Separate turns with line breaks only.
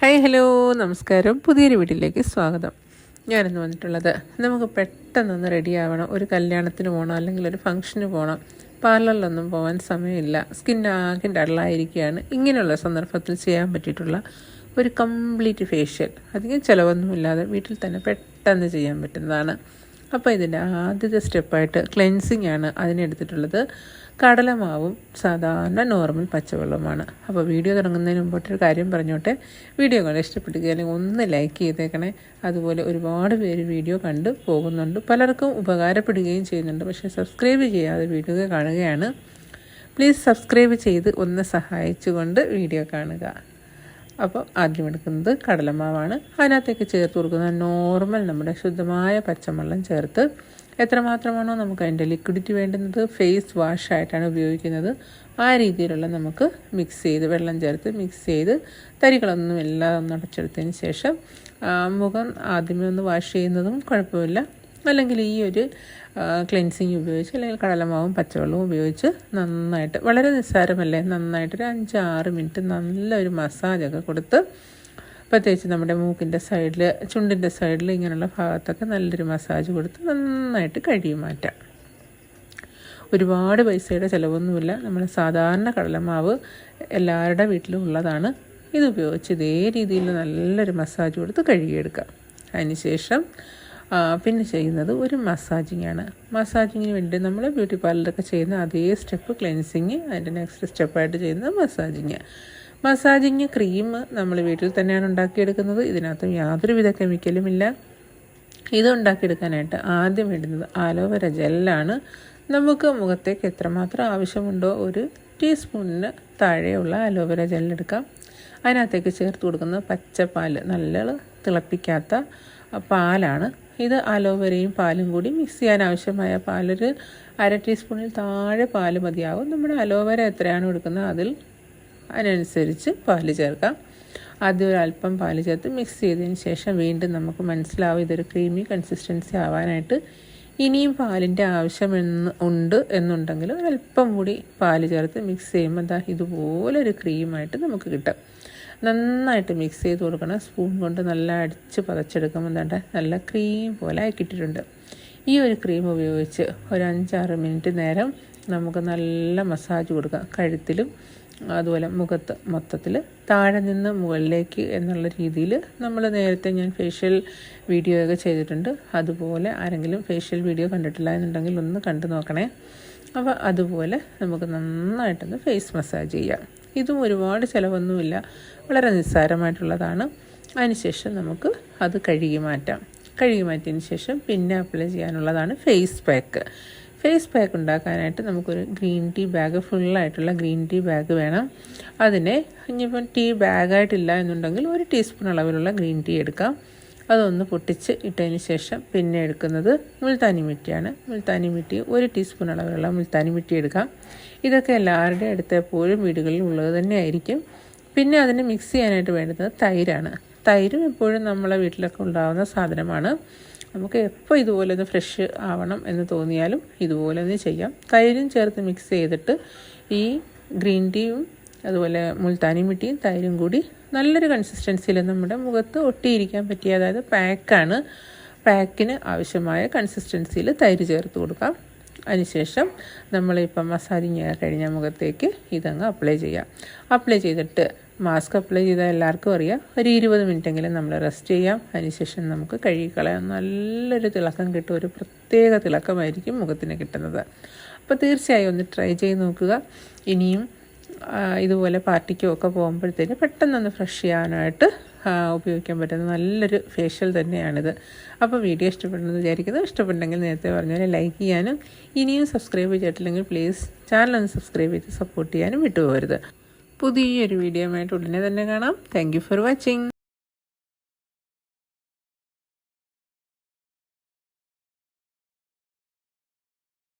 Hi hello നമസ്കാരം. പുതിയൊരു വീട്ടിലേക്ക് സ്വാഗതം. ഞാനിന്ന് വന്നിട്ടുള്ളത് നമുക്ക് പെട്ടെന്നൊന്ന് റെഡി ആവണം. ഒരു കല്യാണത്തിന് പോകണം അല്ലെങ്കിൽ ഒരു ഫംഗ്ഷന് പോകണം പാർലറിലൊന്നും പോകാൻ സമയമില്ല. സ്കിൻ ആകെ ഡള്ളായിരിക്കുകയാണ് ഇങ്ങനെയുള്ള സന്ദർഭത്തിൽ ചെയ്യാൻ പറ്റിയിട്ടുള്ള ഒരു കംപ്ലീറ്റ് ഫേഷ്യൽ അധികം ചിലവൊന്നുമില്ലാതെ വീട്ടിൽ തന്നെ പെട്ടെന്ന് ചെയ്യാൻ പറ്റുന്നതാണ്. അപ്പോൾ ഇതിന്റെ ആദ്യത്തെ സ്റ്റെപ്പായിട്ട് ക്ലെൻസിങ് ആണ് അതിനെടുത്തിട്ടുള്ളത്. കടലമാവും സാധാരണ നോർമൽ പച്ചവെള്ളവുമാണ് അപ്പോൾ വീഡിയോ തുടങ്ങുന്നതിന് മുമ്പോട്ടൊരു കാര്യം പറഞ്ഞോട്ടെ? വീഡിയോ കണ്ട് അല്ലെങ്കിൽ ഒന്ന് ലൈക്ക് ചെയ്തേക്കണേ. അതുപോലെ ഒരുപാട് പേര് വീഡിയോ കണ്ട് പോകുന്നുണ്ട്. പലർക്കും ഉപകാരപ്പെടുകയും ചെയ്യുന്നുണ്ട്. പക്ഷേ സബ്സ്ക്രൈബ് ചെയ്യാതെ വീഡിയോ കാണുകയാണ്. പ്ലീസ് സബ്സ്ക്രൈബ് ചെയ്ത് ഒന്ന് സഹായിച്ചുകൊണ്ട് വീഡിയോ കാണുക. അപ്പോൾ ആദ്യം എടുക്കുന്നത് കടലമാവാണ്. അതിനകത്തേക്ക് ചേർത്ത് കൊടുക്കുന്ന നോർമൽ നമ്മുടെ ശുദ്ധമായ പച്ചവെള്ളം ചേർത്ത് എത്രമാത്രമാണോ നമുക്ക് അതിന്റെ ലിക്വിഡിറ്റി വേണ്ടുന്നത് ഫേസ് വാഷായിട്ടാണ് ഉപയോഗിക്കുന്നത്. ആ രീതിയിലുള്ള നമുക്ക് മിക്സ് ചെയ്ത് വെള്ളം ചേർത്ത് മിക്സ് ചെയ്ത് തരികളൊന്നും എല്ലാം ഒന്ന് അടച്ചെടുത്തതിന് ശേഷം മുഖം ആദ്യമേ ഒന്ന് വാഷ് ചെയ്യുന്നതും കുഴപ്പമില്ല. അല്ലെങ്കിൽ ഈ ഒരു ക്ലെൻസിങ് ഉപയോഗിച്ച് അല്ലെങ്കിൽ കടലമാവും പച്ചവെള്ളവും ഉപയോഗിച്ച് നന്നായിട്ട് വളരെ നിസ്സാരമല്ലേ? നന്നായിട്ട് ഒരു അഞ്ചാറ് മിനിറ്റ് നല്ലൊരു മസാജൊക്കെ കൊടുത്ത് പ്രത്യേകിച്ച് നമ്മുടെ മൂക്കിന്റെ സൈഡിൽ ചുണ്ടിന്റെ സൈഡിൽ ഇങ്ങനെയുള്ള ഭാഗത്തൊക്കെ നല്ലൊരു മസാജ് കൊടുത്ത് നന്നായിട്ട് കഴുകി മാറ്റാം. ഒരുപാട് പൈസയുടെ ചിലവൊന്നുമില്ല. നമ്മൾ സാധാരണ കടലമാവ് എല്ലാവരുടെ വീട്ടിലും ഉള്ളതാണ്. ഇത് ഉപയോഗിച്ച് ഇതേ രീതിയിൽ നല്ലൊരു മസാജ് കൊടുത്ത് കഴുകിയെടുക്കാം. അതിനുശേഷം പിന്നെ ചെയ്യുന്നത് ഒരു മസാജിങ് ആണ്. മസാജിങ്ങിന് വേണ്ടി നമ്മൾ ബ്യൂട്ടി പാർലറൊക്കെ ചെയ്യുന്ന അതേ സ്റ്റെപ്പ് ക്ലെൻസിങ് അതിന്റെ നെക്സ്റ്റ് സ്റ്റെപ്പായിട്ട് ചെയ്യുന്നത് മസാജിങ് മസാജിങ് ക്രീം നമ്മൾ വീട്ടിൽ തന്നെയാണ് ഉണ്ടാക്കിയെടുക്കുന്നത്. ഇതിനകത്ത് യാതൊരുവിധ കെമിക്കലുമില്ല ഇത് ഉണ്ടാക്കിയെടുക്കാനായിട്ട് ആദ്യം വേണ്ടുന്നത് ആലോവേര ജെല്ലാണ്. നമുക്ക് മുഖത്തേക്ക് എത്രമാത്രം ആവശ്യമുണ്ടോ ഒരു ടീസ്പൂണിന് താഴെയുള്ള അലോവേര ജെല്ലെടുക്കാം അതിനകത്തേക്ക് ചേർത്ത് കൊടുക്കുന്ന പച്ചപ്പാൽ നല്ല തിളപ്പിക്കാത്ത പാലാണ്. ഇത് അലോവേരയും പാലും കൂടി മിക്സ് ചെയ്യാൻ ആവശ്യമായ പാലൊരു അര ടീസ്പൂണിൽ താഴെ പാൽ മതിയാവും. നമ്മുടെ അലോവേര എത്രയാണ് എടുക്കുന്നത് അതിൽ അതിനനുസരിച്ച് പാൽ ചേർക്കാം. ആദ്യം ഒരു അല്പം പാൽ ചേർത്ത് മിക്സ് ചെയ്തതിന് ശേഷം വീണ്ടും നമുക്ക് മനസ്സിലാവും ഇതൊരു ക്രീമി കൺസിസ്റ്റൻസി ആവാനായിട്ട് ഇനിയും പാലിന്റെ ആവശ്യം എന്ന് ഉണ്ട് എന്നുണ്ടെങ്കിൽ ഒരല്പം കൂടി പാൽ ചേർത്ത് മിക്സ് ചെയ്യുമ്പോൾ എന്താ ഇതുപോലൊരു ക്രീമായിട്ട് നമുക്ക് കിട്ടും. നന്നായിട്ട് മിക്സ് ചെയ്ത് കൊടുക്കണം. സ്പൂൺ കൊണ്ട് നല്ല അടിച്ച് പതച്ചെടുക്കുമ്പോൾ എന്താ നല്ല ക്രീം പോലെ ആക്കിയിട്ടിട്ടുണ്ട് ഈ ഒരു ക്രീം ഉപയോഗിച്ച് ഒരു അഞ്ചാറ് മിനിറ്റ് നേരം നമുക്ക് നല്ല മസാജ് കൊടുക്കാം. കഴുത്തിലും അതുപോലെ മുഖത്ത് മൊത്തത്തിൽ താഴെ നിന്ന് മുകളിലേക്ക് എന്നുള്ള രീതിയിൽ നമ്മൾ നേരത്തെ ഞാൻ ഫേഷ്യൽ വീഡിയോ ഒക്കെ ചെയ്തിട്ടുണ്ട്. അതുപോലെ ആരെങ്കിലും ഫേഷ്യൽ വീഡിയോ കണ്ടിട്ടില്ല എന്നുണ്ടെങ്കിൽ ഒന്ന് കണ്ടു നോക്കണേ. അപ്പോൾ അതുപോലെ നമുക്ക് നന്നായിട്ടൊന്ന് ഫേസ് മസാജ് ചെയ്യാം. ഇതും ഒരുപാട് ചിലവൊന്നുമില്ല. വളരെ നിസ്സാരമായിട്ടുള്ളതാണ്. അതിനുശേഷം നമുക്ക് അത് കഴുകി മാറ്റാം. കഴുകി മാറ്റിയതിന് ശേഷം പിന്നെ അപ്ലൈ ചെയ്യാനുള്ളതാണ് ഫേസ് പാക്ക് ഫേസ് പാക്ക് ഉണ്ടാക്കാനായിട്ട് നമുക്കൊരു ഗ്രീൻ ടീ ബാഗ് ഫുള്ളായിട്ടുള്ള ഗ്രീൻ ടീ ബാഗ് വേണം. അതിനെ ഇനിയിപ്പം ടീ ബാഗായിട്ടില്ല എന്നുണ്ടെങ്കിൽ ഒരു ടീസ്പൂൺ അളവിലുള്ള ഗ്രീൻ ടീ എടുക്കാം. അതൊന്ന് പൊട്ടിച്ച് ഇട്ടതിന് ശേഷം പിന്നെ എടുക്കുന്നത് മുൾത്താനി മിട്ടിയാണ് മുൾത്താനി മിട്ടി ഒരു ടീസ്പൂൺ അളവിലുള്ള മുൾത്താനി മിട്ടി എടുക്കാം. ഇതൊക്കെ എല്ലാവരുടെയും അടുത്തെപ്പോഴും വീടുകളിൽ ഉള്ളത് തന്നെയായിരിക്കും പിന്നെ അതിന് മിക്സ് ചെയ്യാനായിട്ട് വേണ്ടുന്നത് തൈരാണ്. തൈരും എപ്പോഴും നമ്മളെ വീട്ടിലൊക്കെ ഉണ്ടാകുന്ന സാധനമാണ്. നമുക്ക് എപ്പോൾ ഇതുപോലെ ഒന്ന് ഫ്രഷ് ആവണം എന്ന് തോന്നിയാലും ഇതുപോലെ ഒന്ന് ചെയ്യാം. തൈരും ചേർത്ത് മിക്സ് ചെയ്തിട്ട് ഈ ഗ്രീൻ ടീയും അതുപോലെ മുൾത്താനി മിട്ടിയും തൈരും കൂടി നല്ലൊരു കൺസിസ്റ്റൻസിയിൽ നമ്മുടെ മുഖത്ത് ഒട്ടിയിരിക്കാൻ പറ്റിയ അതായത് പാക്കാണ് പാക്കിന് ആവശ്യമായ കൺസിസ്റ്റൻസിയിൽ തൈര് ചേർത്ത് കൊടുക്കാം. അതിനുശേഷം നമ്മളിപ്പം മസാജിങ് കഴിഞ്ഞ മുഖത്തേക്ക് ഇതങ്ങ് അപ്ലൈ ചെയ്യാം. അപ്ലൈ ചെയ്തിട്ട് മാസ്ക് അപ്ലൈ ചെയ്താൽ എല്ലാവർക്കും അറിയാം. ഒരു ഇരുപത് മിനിറ്റെങ്കിലും നമ്മൾ റെസ്റ്റ് ചെയ്യാം. അതിനുശേഷം നമുക്ക് കഴുകിക്കളയാം. നല്ലൊരു തിളക്കം കിട്ടും. ഒരു പ്രത്യേക തിളക്കമായിരിക്കും മുഖത്തിന് കിട്ടുന്നത്. അപ്പോൾ തീർച്ചയായും ഒന്ന് ട്രൈ ചെയ്ത് നോക്കുക. ഇനിയും ഇതുപോലെ പാർട്ടിക്കും ഒക്കെ പോകുമ്പോഴത്തേന് പെട്ടെന്നൊന്ന് ഫ്രഷ് ചെയ്യാനായിട്ട് ഉപയോഗിക്കാൻ പറ്റുന്ന നല്ലൊരു ഫേഷ്യൽ തന്നെയാണിത്. അപ്പോൾ വീഡിയോ ഇഷ്ടപ്പെടുന്നത് വിചാരിക്കുന്നത് ഇഷ്ടപ്പെട്ടെങ്കിൽ നേരത്തെ പറഞ്ഞാൽ ലൈക്ക് ചെയ്യാനും ഇനിയും സബ്സ്ക്രൈബ് ചെയ്തിട്ടില്ലെങ്കിൽ പ്ലീസ് ചാനൽ ഒന്ന് സബ്സ്ക്രൈബ് ചെയ്ത് സപ്പോർട്ട് ചെയ്യാനും വിട്ടുപോകരുത്. പുതിയൊരു വീഡിയോ ആയിട്ട് ഉടനെ തന്നെ കാണാം. Thank for watching